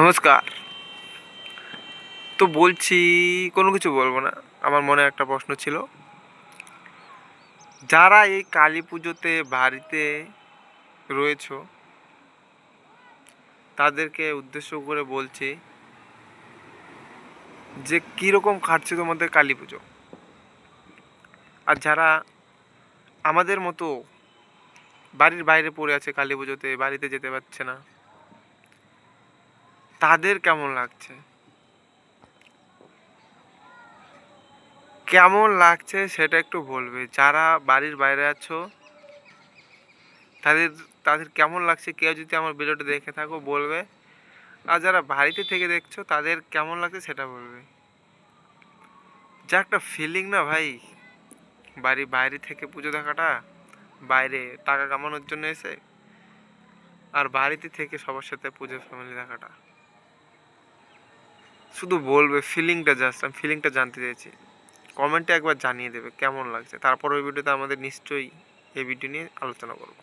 নমস্কার। তো বলছি, কোনো কিছু বলব না। আমার মনে একটা প্রশ্ন ছিল। যারা এই কালী পুজোতে বাড়িতে রয়েছো, তাদেরকে উদ্দেশ্য করে বলছি যে, কীরকম কাটছে তোমাদের কালী পুজো? আর যারা আমাদের মতো বাড়ির বাইরে পড়ে আছে কালী পুজোতে, বাড়িতে যেতে পারছে না তাদের কেমন লাগছে? কেমন লাগছে সেটা একটু বলবে। যারা বাড়ির বাইরে আছো, তাদের তাদের কেমন লাগছে? কেউ যদি আমার ভিডিওটা দেখে থাকো, বলবে। আর যারা বাড়িতে থেকে দেখছ, তাদের কেমন লাগছে সেটা বলবে। যা একটা ফিলিং না ভাই। বাড়ি, বাইরে থেকে পুজো দেখাটা, বাইরে টাকা কামানোর জন্য এসে, আর বাড়িতে থেকে সবার সাথে পুজো ফ্যামিলি দেখাটা। শুধু বলবে ফিলিংটা জাস্ট আমি ফিলিংটা জানতে চাইছি। কমেন্টে একবার জানিয়ে দেবে কেমন লাগছে। তারপর ওই ভিডিওতে আমাদের নিশ্চয়ই এই ভিডিও নিয়ে আলোচনা করব।